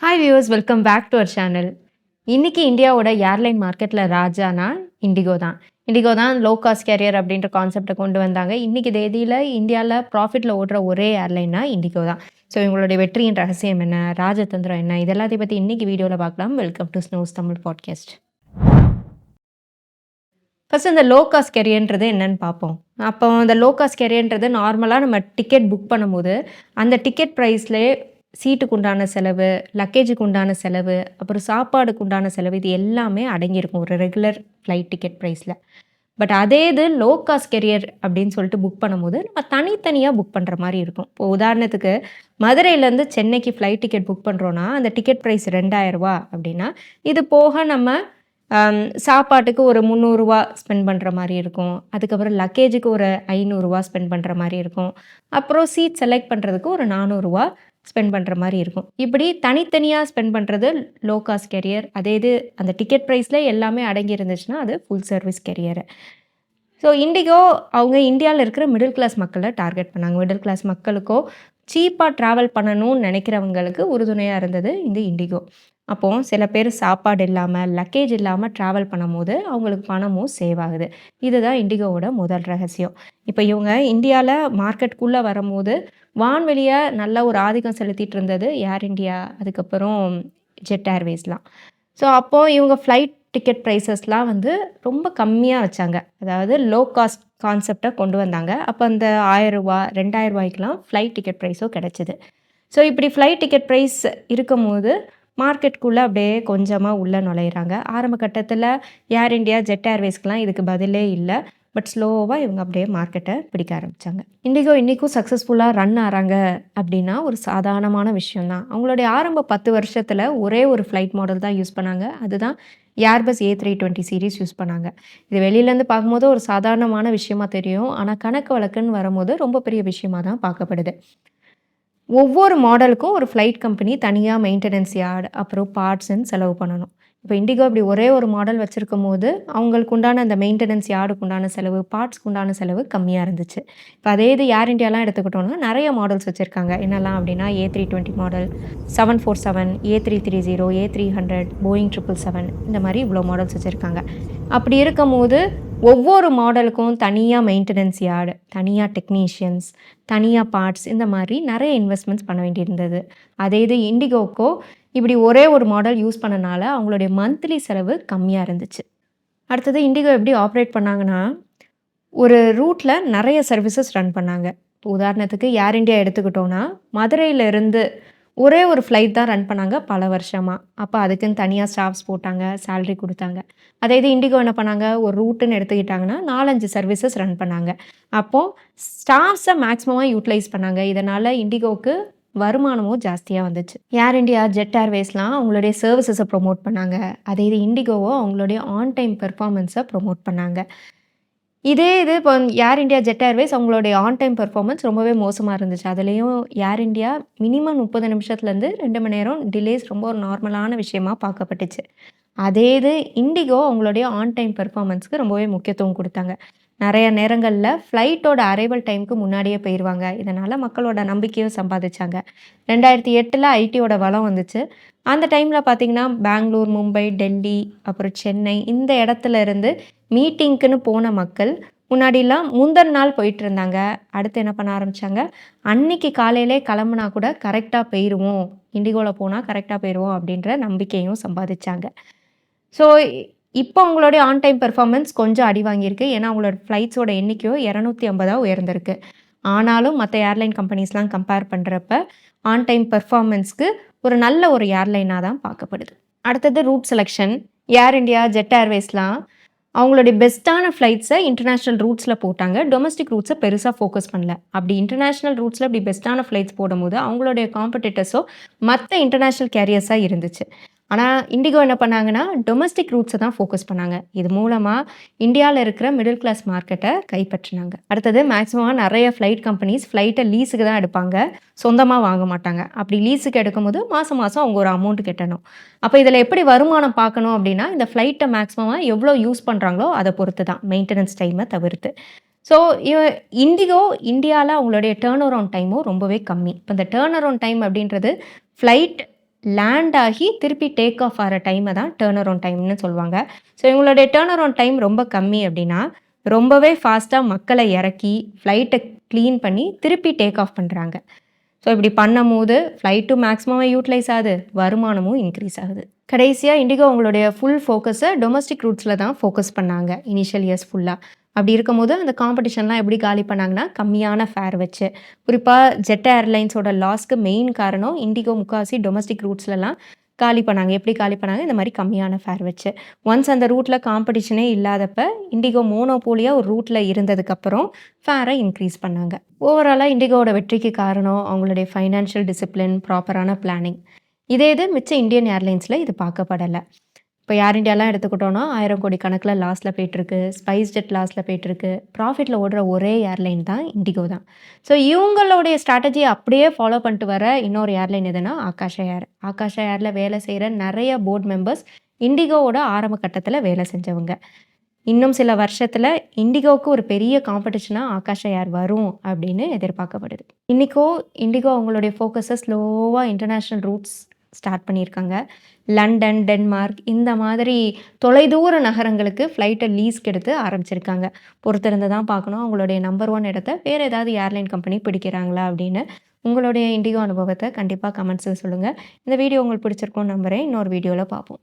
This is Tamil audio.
Hi viewers welcome back to our channel இன்றைக்கி இந்தியாவோட ஏர்லைன் மார்க்கெட்டில் ராஜானா இண்டிகோ தான். இண்டிகோ தான் லோ காஸ்ட் கேரியர் அப்படின்ற கான்செப்டை கொண்டு வந்தாங்க. இன்றைக்கி தேதியில் இந்தியாவில் ப்ராஃபிட்டில் ஓடுற ஒரே ஏர்லைன்னா இண்டிகோ தான். ஸோ இவங்களுடைய வெற்றியின் ரகசியம் என்ன? ராஜதந்திரம் என்ன? இதெல்லாத்தையும் பற்றி இன்றைக்கி வீடியோவில் பார்க்கலாம். வெல்கம் டு ஸ்னோஸ் தமிழ் பாட்காஸ்ட் ஃபஸ்ட் இந்த லோ காஸ்ட் கெரியர்ன்றது என்னன்னு பார்ப்போம். அப்போ அந்த லோ காஸ்ட் கெரியர்ன்றது நார்மலாக நம்ம டிக்கெட் புக் பண்ணும்போது அந்த டிக்கெட் ப்ரைஸ்லேயே சீட்டுக்கு உண்டான செலவு லக்கேஜுக்கு உண்டான செலவு அப்புறம் சாப்பாடுக்கு உண்டான செலவு இது எல்லாமே அடங்கியிருக்கும் ஒரு ரெகுலர் ஃப்ளைட் டிக்கெட் ப்ரைஸில் பட் அதே இது லோ காஸ்ட் கெரியர் அப்படின்னு சொல்லிட்டு புக் பண்ணும்போது நம்ம தனித்தனியாக புக் பண்ணுற மாதிரி இருக்கும். இப்போ உதாரணத்துக்கு மதுரையிலேருந்து சென்னைக்கு ஃப்ளைட் டிக்கெட் புக் பண்ணுறோன்னா அந்த டிக்கெட் ப்ரைஸ் ரெண்டாயிரரூவா அப்படின்னா இது போக நம்ம சாப்பாட்டுக்கு ஒரு முந்நூறுரூவா ஸ்பெண்ட் பண்ணுற மாதிரி இருக்கும். அதுக்கப்புறம் லக்கேஜுக்கு ஒரு ஐநூறுரூவா ஸ்பெண்ட் பண்ணுற மாதிரி இருக்கும். அப்புறம் சீட் செலக்ட் பண்ணுறதுக்கு ஒரு நானூறுரூவா ஸ்பெண்ட் பண்ணுற மாதிரி இருக்கும். இப்படி தனித்தனியாக ஸ்பெண்ட் பண்ணுறது லோ காஸ்ட் கெரியர் அதே இது அந்த டிக்கெட் ப்ரைஸில் எல்லாமே அடங்கி இருந்துச்சுன்னா அது full service carrier so IndiGo அவங்க இந்தியாவில் இருக்கிற மிடில் கிளாஸ் மக்களை டார்கெட் பண்ணாங்க. மிடில் கிளாஸ் மக்களுக்கோ சீப்பாக ட்ராவல் பண்ணணும்னு நினைக்கிறவங்களுக்கு உறுதுணையாக இருந்தது இந்த இண்டிகோ அப்போது சில பேர் சாப்பாடு இல்லாமல் லக்கேஜ் இல்லாமல் ட்ராவல் பண்ணும்போது அவங்களுக்கு பணமும் சேவ் ஆகுது. இதுதான் இண்டிகோவோட முதல் ரகசியம். இப்போ இவங்க இந்தியாவில் மார்க்கெட்டுக்குள்ளே வரும்போது வான்வெளியை நல்ல ஒரு ஆதிக்கம் செலுத்திட்டு இருந்தது ஏர் இந்தியா அதுக்கப்புறம் ஜெட் ஏர்வேஸ்லாம் ஸோ அப்போது இவங்க ஃப்ளைட் டிக்கெட் ப்ரைஸஸ்லாம் வந்து ரொம்ப கம்மியாக வச்சாங்க. அதாவது லோ காஸ்ட் கான்செப்டை கொண்டு வந்தாங்க. அப்போ அந்த ஆயிரரூபா ரெண்டாயிரம் ரூபாய்க்கெலாம் ஃப்ளைட் டிக்கெட் ப்ரைஸும் கிடச்சிது. ஸோ இப்படி ஃப்ளைட் டிக்கெட் ப்ரைஸ் இருக்கும்போது மார்க்கெட்டுக்குள்ளே அப்படியே கொஞ்சமாக உள்ளே நுழையிறாங்க. ஆரம்ப கட்டத்தில் ஏர் இந்தியா ஜெட் ஏர்வேஸ்க்கெலாம் இதுக்கு பதிலே இல்லை. பட் ஸ்லோவாக இவங்க அப்படியே மார்க்கெட்டை பிடிக்க ஆரம்பித்தாங்க இண்டிகோ இன்றைக்கும் சக்ஸஸ்ஃபுல்லாக ரன் ஆகிறாங்க அப்படின்னா ஒரு சாதாரணமான விஷயந்தான் அவங்களுடைய ஆரம்ப பத்து வருஷத்தில் ஒரே ஒரு ஃப்ளைட் மாடல் தான் யூஸ் பண்ணாங்க. அதுதான் Airbus A three twenty series use பண்ணாங்க. இது வெளியிலேருந்து பார்க்கும்போது ஒரு சாதாரணமான விஷயமா தெரியும். ஆனால் கணக்கு வழக்குன்னு வரும்போது ரொம்ப பெரிய விஷயமா தான் பார்க்கப்படுது. ஒவ்வொரு மாடலுக்கும் ஒரு ஃப்ளைட் கம்பெனி தனியாக மெயின்டெனன்ஸ் யார்டு அப்புறம் பார்ட்ஸ்ன்னு செலவு பண்ணணும். இப்போ இண்டிகோ இப்படி ஒரே ஒரு மாடல் வச்சுருக்கும் போது அவங்களுக்கு உண்டான அந்த மெயின்டெனன்ஸ் யார்டுக்கு உண்டான செலவு பார்ட்ஸ்க்கு உண்டான செலவு கம்மியாக இருந்துச்சு. இப்போ அதே இது ஏர் இண்டியாலாம் எடுத்துக்கிட்டோம்னா நிறைய மாடல்ஸ் வச்சுருக்காங்க. என்னெல்லாம் அப்படின்னா A three twenty model seven four seven A three three zero A three hundred Boeing triple seven இந்த மாதிரி இவ்வளோ மாடல்ஸ் வச்சுருக்காங்க. அப்படி இருக்கும் போது ஒவ்வொரு மாடலுக்கும் தனியாக மெயின்டெனன்ஸ் யார்டு தனியாக டெக்னீஷியன்ஸ் தனியாக பார்ட்ஸ் இந்த மாதிரி நிறைய இன்வெஸ்ட்மெண்ட்ஸ் பண்ண வேண்டியிருந்தது. அதே இது இண்டிகோக்கோ இப்படி ஒரே ஒரு மாடல் யூஸ் பண்ணனால அவங்களுடைய மந்த்லி செலவு கம்மியாக இருந்துச்சு. அடுத்தது இண்டிகோ எப்படி ஆப்ரேட் பண்ணாங்கன்னா ஒரு ரூட்டில் நிறைய சர்வீசஸ் ரன் பண்ணாங்க. இப்போ உதாரணத்துக்கு ஏர் இண்டியா எடுத்துக்கிட்டோன்னா மதுரையிலேருந்து ஒரே ஒரு ஃப்ளைட் தான் ரன் பண்ணாங்க பல வருஷமாக அப்போ அதுக்குன்னு தனியாக ஸ்டாஃப்ஸ் போட்டாங்க சேலரி கொடுத்தாங்க. அதே இது இண்டிகோ என்ன பண்ணாங்க? ஒரு ரூட்டுன்னு எடுத்துக்கிட்டாங்கன்னா நாலஞ்சு சர்வீசஸ் ரன் பண்ணாங்க. அப்போது ஸ்டாஃப்ஸை மேக்ஸிமமாக யூட்டிலைஸ் பண்ணாங்க. இதனால் இண்டிகோவுக்கு வருமானமும் ஜாஸ்தியாக வந்துச்சு. ஏர் இண்டியா ஜெட் ஏர்வேஸ்லாம் அவங்களுடைய சர்வீசஸை ப்ரொமோட் பண்ணாங்க. அதே இது இண்டிகோவோ அவங்களுடைய ஆன் டைம் பெர்ஃபார்மன்ஸை ப்ரொமோட் பண்ணாங்க. இதே இது இப்போ ஏர் இண்டியா ஜெட் ஏர்வேஸ் அவங்களுடைய ஆன் டைம் பெர்ஃபார்மன்ஸ் ரொம்பவே மோசமாக இருந்துச்சு. அதுலேயும் ஏர் இண்டியா மினிமம் முப்பது நிமிஷத்துலேருந்து ரெண்டு மணி நேரம் டிலேஸ் ரொம்ப ஒரு நார்மலான விஷயமா பார்க்கப்பட்டுச்சு. அதே இது இண்டிகோ அவங்களுடைய ஆன் டைம் பெர்ஃபார்மன்ஸ்க்கு ரொம்பவே முக்கியத்துவம் கொடுத்தாங்க. நிறைய நேரங்களில் ஃப்ளைட்டோட அரைவல் டைமுக்கு முன்னாடியே போயிடுவாங்க இதனால் மக்களோட நம்பிக்கையும் சம்பாதிச்சாங்க. ரெண்டாயிரத்தி எட்டில் ஐடியோட வளம் வந்துச்சு. அந்த டைமில் பார்த்தீங்கன்னா பெங்களூர் மும்பை டெல்லி அப்புறம் சென்னை இந்த இடத்துல இருந்து மீட்டிங்க்குன்னு போன மக்கள் முன்னாடிலாம் முந்தின நாள் போயிட்டு இருந்தாங்க அடுத்து என்ன பண்ண ஆரம்பித்தாங்க அன்னைக்கு காலையிலே கிளம்புனா கூட கரெக்டாக போயிடுவோம் இண்டிகோவில் போனால் கரெக்டாக போயிடுவோம் அப்படின்ற நம்பிக்கையும் சம்பாதிச்சாங்க. ஸோ இப்போ அவங்களுடைய ஆன் டைம் பெர்ஃபார்மன்ஸ் கொஞ்சம் அடி வாங்கியிருக்கு. ஏன்னா அவங்களோட ஃப்ளைட்ஸோட எண்ணிக்கையோ இரநூத்தி ஐம்பதாக உயர்ந்திருக்கு. ஆனாலும் மற்ற ஏர்லைன் கம்பெனிஸ்லாம் கம்பேர் பண்ணுறப்ப ஆன் டைம் பெர்ஃபார்மன்ஸ்க்கு ஒரு நல்ல ஒரு ஏர்லைனாக தான் பார்க்கப்படுது. அடுத்தது route selection Air India Jet ஏர்வேஸ்லாம் அவங்களுடைய பெஸ்ட்டான ஃப்ளைட்ஸை இன்டர்நேஷ்னல் ரூட்ஸில் போட்டாங்க. டொமஸ்டிக் ரூட்ஸை பெருசாக ஃபோக்கஸ் பண்ணல. அப்படி இன்டர்நேஷ்னல் ரூட்ஸில் இப்படி பெஸ்ட்டான ஃப்ளைட்ஸ் போடும்போது அவங்களுடைய காம்படிட்டர்ஸோ மற்ற இன்டர்நேஷ்னல் கேரியர்ஸாக இருந்துச்சு. ஆனால் இண்டிகோ என்ன பண்ணாங்கன்னா டொமஸ்டிக் ரூட்ஸை தான் ஃபோக்கஸ் பண்ணாங்க. இது மூலமாக இந்தியாவில் இருக்கிற மிடில் கிளாஸ் மார்க்கெட்டை கைப்பற்றினாங்க. அடுத்தது மேக்ஸிமமாக நிறைய ஃப்ளைட் கம்பெனிஸ் ஃப்ளைட்டை லீஸுக்கு தான் எடுப்பாங்க. சொந்தமாக வாங்க மாட்டாங்க. அப்படி லீஸுக்கு எடுக்கும்போது மாதம் மாதம் அவங்க ஒரு அமௌண்ட் கட்டணும். அப்போ இதில் எப்படி வருமானம் பார்க்கணும் அப்படின்னா இந்த ஃப்ளைட்டை மேக்ஸிமமாக எவ்வளோ யூஸ் பண்ணுறாங்களோ அதை பொறுத்து தான். மெயின்டெனன்ஸ் டைமை தவிர்த்து. ஸோ இண்டிகோ இந்தியாவில் அவங்களுடைய டேர்ன் அரவுண்ட் டைமும் ரொம்பவே கம்மி. இப்போ இந்த டேர்ன் அரவுண்ட் டைம் அப்படின்றது ஃப்ளைட் லேண்ட் ஆகி திருப்பி டேக் ஆஃப் ஆகிற டைமை தான் டேர்ன் அரவுண்ட் டைம்னு சொல்லுவாங்க. ஸோ இவங்களுடைய டேர்ன் அரவுண்ட் டைம் ரொம்ப கம்மி அப்படின்னா ரொம்பவே ஃபாஸ்ட்டாக மக்களை இறக்கி ஃப்ளைட்டை க்ளீன் பண்ணி திருப்பி டேக் ஆஃப் பண்ணுறாங்க ஸோ இப்படி பண்ணும்போது ஃப்ளைட்டும் மேக்ஸிமம் யூட்டிலைஸ் ஆகுது வருமானமும் இன்க்ரீஸ் ஆகுது. கடைசியாக இண்டிகோ அவங்களுடைய ஃபுல் ஃபோக்கஸை டொமஸ்டிக் ரூட்ஸில் தான் ஃபோக்கஸ் பண்ணாங்க இனிஷியல் இயர்ஸ் ஃபுல்லாக அப்படி இருக்கும்போது அந்த காம்படிஷன்லாம் எப்படி காலி பண்ணாங்கன்னா கம்மியான ஃபேர் வச்சு. குறிப்பாக ஜெட் ஏர்லைன்ஸோட லாஸ்க்கு மெயின் காரணம் இண்டிகோ முக்காசி டொமஸ்டிக் ரூட்ஸ்லலாம் காலி பண்ணாங்க. எப்படி காலி பண்ணாங்க? இந்த மாதிரி கம்மியான ஃபேர் வச்சு. ஒன்ஸ் அந்த ரூட்டில் காம்படிஷனே இல்லாதப்ப இண்டிகோ மோனோபோலியாக ஒரு ரூட்டில் இருந்ததுக்கப்புறம் ஃபேரை இன்க்ரீஸ் பண்ணாங்க. ஓவராலாக இண்டிகோவோட வெற்றிக்கு காரணம் அவங்களுடைய ஃபைனான்ஷியல் டிசிப்ளின் ப்ராப்பரான பிளானிங் இதே இது மிச்ச இந்தியன் ஏர்லைன்ஸில் இது பார்க்கப்படலை. இப்போ ஏர் இண்டியாலாம் எடுத்துக்கிட்டோன்னா ஆயிரம் கோடி கணக்கில் லாஸில் போயிட்டுருக்கு. ஸ்பைஸ் ஜெட் லாஸில் போயிட்டுருக்கு. ப்ராஃபிட்டில் ஓடுற ஒரே ஏர்லைன் தான் இண்டிகோ தான். ஸோ இவங்களுடைய ஸ்ட்ராட்டஜியை அப்படியே ஃபாலோ பண்ணிட்டு வர இன்னொரு ஏர்லைன் எதுனா ஆகாஷா ஏர் ஆகாஷா ஏரில் வேலை செய்கிற நிறைய போர்ட் மெம்பர்ஸ் இண்டிகோவோட ஆரம்ப கட்டத்தில் வேலை செஞ்சவங்க. இன்னும் சில வருஷத்தில் இண்டிகோவுக்கு ஒரு பெரிய காம்படிஷனாக ஆகாஷா ஏர் வரும் அப்படின்னு எதிர்பார்க்கப்படுது. இன்றைக்கோ இண்டிகோ அவங்களுடைய ஃபோக்கஸை ஸ்லோவாக இன்டர்நேஷ்னல் ரூட்ஸ் ஸ்டார்ட் பண்ணியிருக்காங்க. லண்டன் டென்மார்க் இந்த மாதிரி தொலைதூர நகரங்களுக்கு ஃப்ளைட்டை லீஸ்க்கு எடுத்து ஆரம்பிச்சிருக்காங்க. பொறுத்திருந்து தான் பார்க்கணும். அவங்களுடைய நம்பர் ஒன் இடத்த வேறு ஏதாவது ஏர்லைன் கம்பெனி பிடிக்கிறாங்களா அப்படின்னு உங்களுடைய இண்டிகோ அனுபவத்தை கண்டிப்பாக கமெண்ட்ஸில் சொல்லுங்கள் இந்த வீடியோ உங்களுக்கு பிடிச்சிருக்கோன்னு நம்புகிறேன் இன்னொரு வீடியோவில் பார்ப்போம்.